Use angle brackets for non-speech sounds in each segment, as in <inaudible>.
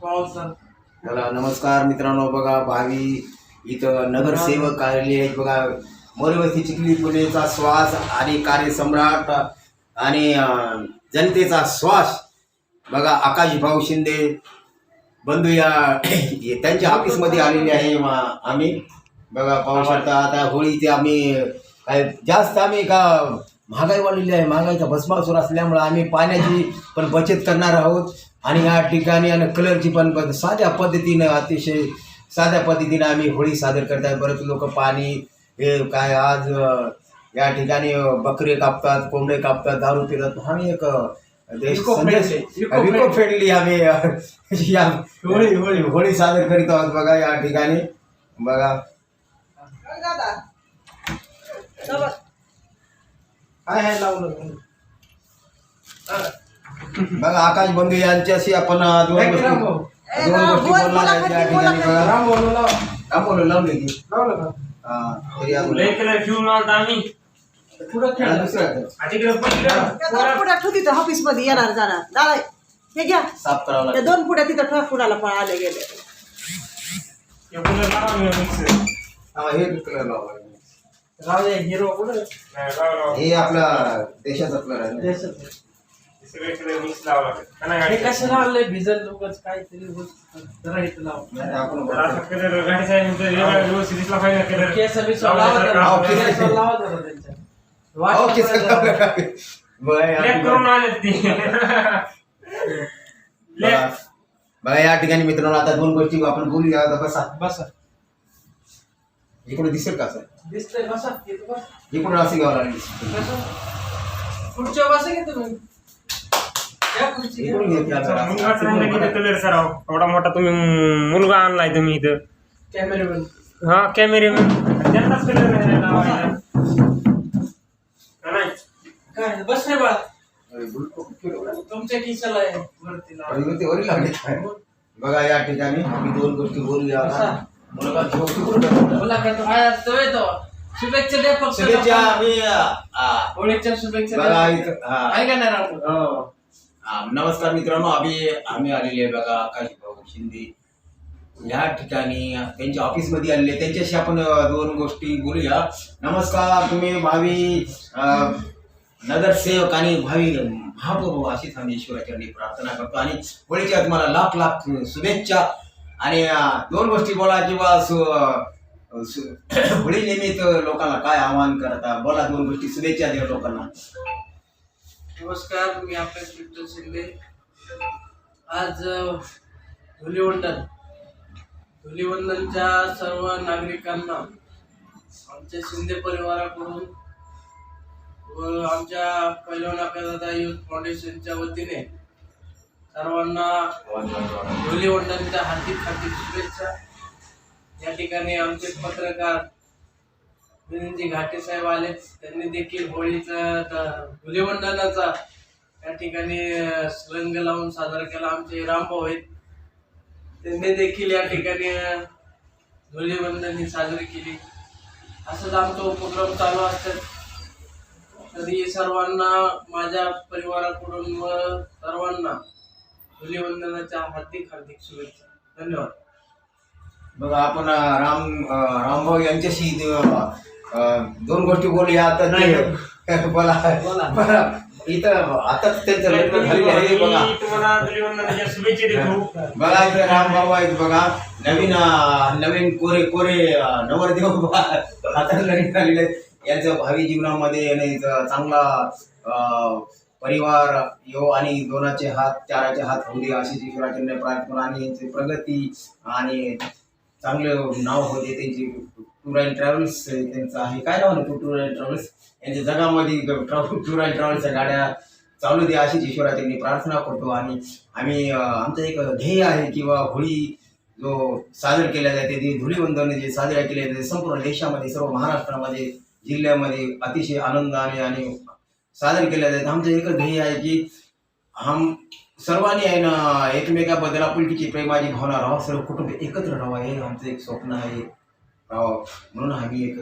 चला नमस्कार मित्रांनो बघा भावी इथं नगरसेवक कार्यालय आहेत. बघा मोरवस्ती चिखली पुणेचा श्वास आणि कार्यसम्राट आणि जनतेचा श्वास. बघा आकाश भाऊ शिंदे बंधू या त्यांच्या ऑफिसमध्ये आलेले आहे आम्ही. बघा पाहू शकता आता होळीचे आम्ही काय जास्त आम्ही का महागाई वाढलेली आहे. महागाईचा भस्मासूर असल्यामुळे आम्ही पाण्याची पण बचत करणार आहोत. आणि या ठिकाणी आणि कलरची पण पद- साध्या पद्धतीनं अतिशय साध्या पद्धतीनं आम्ही होळी सादर करत आहे बरेच लोक पाणी हे काय आज या ठिकाणी बकरे कापतात कोंबडे कापतात दारू पितात. आम्ही एक देश विको फ्रेंडली आम्ही होळी होळी. होळी सादर करीत आहोत बघा या ठिकाणी. बघा. काय आहे लावलं? बघा आकाश बंधू यांच्याशी आपण दोन Thank you, गोष्टी रामभाऊ. दोन गोष्टी बोलणार आहेत या ठिकाणी बघा. राम बोलू लाव बोलू लावले की? हा, तरी अजून- हा, दुसरं आहे. आता इकडे पहिलं पुढे ठेवू तिथं ऑफिसमध्ये येणार जाणार. दादा हे घ्या. साफ करावं त्या लागतं. दोन पुढे तिथं ठेवा कुणाला पण आले गेले हे कलर लावा. हा कलर हिरो हे आपला देशाचा कलर आहे ना. देशात सगळे कलर मिक्स लावा लागतात का नाही गाडी भिजल उगाच काहीतरी उगाच जरा इथं लाव आपण जरा असा कलर गाडीचा आहे, म्हणजे वेगळा व्यवस्थित दिसला पाहिजे कलर केस बिसवर लावा जरा. केस. लावा जरा त्यांच्या. वाटलं किस पाहिजे. कलर? बरं, या ब्लॅक करून ठिकाणी- आले ती बघा बघा, या ठिकाणी मित्रांनो आता दोन गोष्टी आपण बोलूया आता बसा बसा इकडे दिसेल का सर दिसतंय बसा इथं बसा. इकडून असे घ्यावं लागेल बसा. की तुम्ही कलर सर एवढा मोठा तुम्ही मुलगा आणलाय तुम्ही इथं. कॅमेरामॅन हा कॅमेरे त्यांनाच कलर नाही बस नाही बाळा. तुमच्या खिशाला आहे. वरती लावा. अरे, ते वरी लागले काय? बघा या ठिकाणी आम्ही दोन गोष्टी बोलूया. मुलगा येतो शुभेच्छा द्या फक्त शुभेच्छा आम्ही आ, होळीच्या शुभेच्छा बघा द्या. इथं- हा. आहे का नाही नमस्कार मित्रांनो आम्ही आम्ही आलेले आहे बघा आकाश भाऊ शिंदे. या ठिकाणी त्यांच्या ऑफिसमध्ये आलेले त्यांच्याशी आपण दोन गोष्टी बोलूया. नमस्कार तुम्ही भावी नगरसेवक आणि भावी महाप्रभू अशीच आम्ही ईश्वराचरणी प्रार्थना करतो. आणि होळीच्या तुम्हाला लाख लाख शुभेच्छा. आणि दोन गोष्टी बोला किंवा <coughs> होळी निमित्त लोकांना काय आवाहन करता? बोला दोन गोष्टी शुभेच्छा द्या लोकांना. नमस्कार मी आपल्या विठ्ठल शिंदे. आज धुलीवंदन धुलीवंदनच्या सर्व नागरिकांना आमच्या शिंदे परिवाराकडून व आमच्या पैलवान दादा युथ फाउंडेशनच्या वतीने सर्वांना धुलीवंदनच्या हार्दिक हार्दिक शुभेच्छा. या ठिकाणी आमचे पत्रकार विनंती घाटे साहेब आले. त्यांनी देखील होळीचा द- या ठिकाणी रंग लावून साजरा केला. आमचे रामभाऊ आहेत. त्यांनी देखील या ठिकाणी अ, ही साजरी केली. असंच आमचा उपक्रम चालू असतात तरी सर्वांना माझ्या परिवाराकडून व सर्वांना धुलीवंदनाच्या हार्दिक हार्दिक शुभेच्छा. धन्यवाद. बघा आपण राम रामभाऊ यांच्याशी दोन गोष्टी बोलूया आता ते बोला. बोला. इथं आताच त्यांचं लग्न झालेलं आहे बघा. बघा इथे रामभाऊ आहेत बघा. नवीन नवीन कोरे कोरे नवरदेव बघा. आता लग्न झालेले. यांचं भावी जीवनामध्ये आणि इथं चांगला परिवार यो आणि दोनाचे हात चाराचे हात होऊ दे अशी ईश्वराचंद्र प्रार्थना आणि यांची प्रगती आणि चांगलं नाव होते त्यांची टूर अँड ट्रॅव्हल्स त्यांचं आहे. काय नाव आहे टूर अँड ट्रॅव्हल्स यांच्या जगामध्ये टूर अँड ट्रॅव्हल्सच्या गाड्या चालू दे अशीच ईश्वराची मी प्रार्थना करतो. आणि आम्ही आमचं एक ध्येय आहे किंवा होळी जो साजर केल्या जाते ते धुलीवंदन जे साजरा केले जाते संपूर्ण देशामध्ये सर्व महाराष्ट्रामध्ये जिल्ह्यामध्ये अतिशय आनंदाने आणि साजर केल्या जाते. आमचं एक ध्येय आहे की हम सर्वांनी आहे ना एकमेकाबद्दल आपुलकीची प्रेमाची भावना राहा सर्व कुटुंब एकत्र राहावं हे आमचं एक स्वप्न आहे. राहावं म्हणून आम्ही एक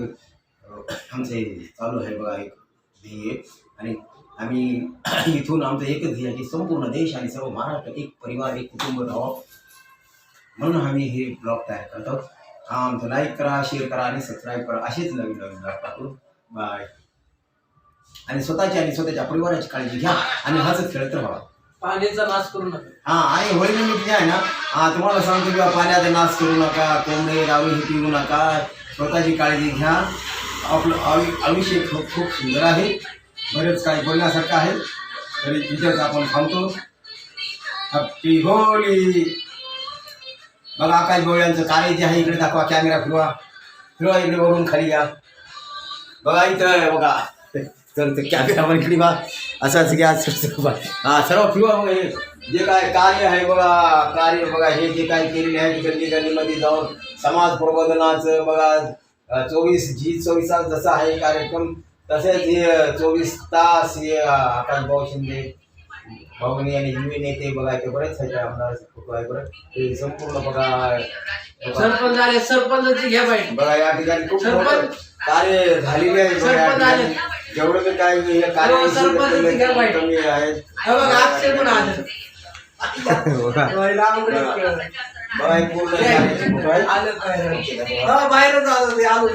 आमचे चालू आहे बघा एक ध्येय. आणि आम्ही इथून आमचं एकच ध्येय की संपूर्ण देश आणि सर्व महाराष्ट्र एक परिवार एक कुटुंब राहावं. म्हणून आम्ही हे ब्लॉग तयार करतो. हा आमचं लाईक करा शेअर करा आणि सबस्क्राईब करा. असेच नवीन नवीन ब्लॉग टाकू बाय आणि स्वतःची आणि स्वतःच्या परिवाराची काळजी घ्या आणि हाच खेळत राहा पाण्याचा नाश करू नका. हा आणि होळी निमित्त जे आहे ना हा तुम्हाला सांगतो किंवा पाण्याचा नाश करू नका कोंबडे दारू हे पिऊ नका. स्वतःची काळजी घ्या. आपलं आयु- आयुष्य खूप खूप सुंदर आहे. बरेच काही बोलण्यासारखं आहे. तरी तिथेच आपण थांबतो. हॅपी होळी! बघा आकाश गोळ्यांचं कार्य जे आहे इकडे दाखवा कॅमेरा फिरवा. फिरवा इकडे वरून खाली या. बघा इथं आहे बघा. तर ते कॅमेरा पण इकडे बा असं असं की. हा सर्व फिरवा बघा. हे जे काय कार्य आहे बघा कार्य बघा हे जे काय केलेले आहे गल्ली गल्लीमध्ये जाऊन समाज प्रबोधनाचं बघा चोवीस जी चोवीस तास जसा आहे कार्यक्रम तसेच हे चोवीस तास हे आकाश भाऊ शिंदे भाऊनी आणि हिंदी नेते बघा ते बरेच फोटो आहे बरं. ते संपूर्ण बघा सरपंच आले सरपंचाची घ्या बाई. बघा या ठिकाणी खूप सरपंच- कार्य झालेले आहे जेवढं मी काय हे कार्य हो. कमी आहेत. हे बघा पूर्ण बाहेरच आलो आलो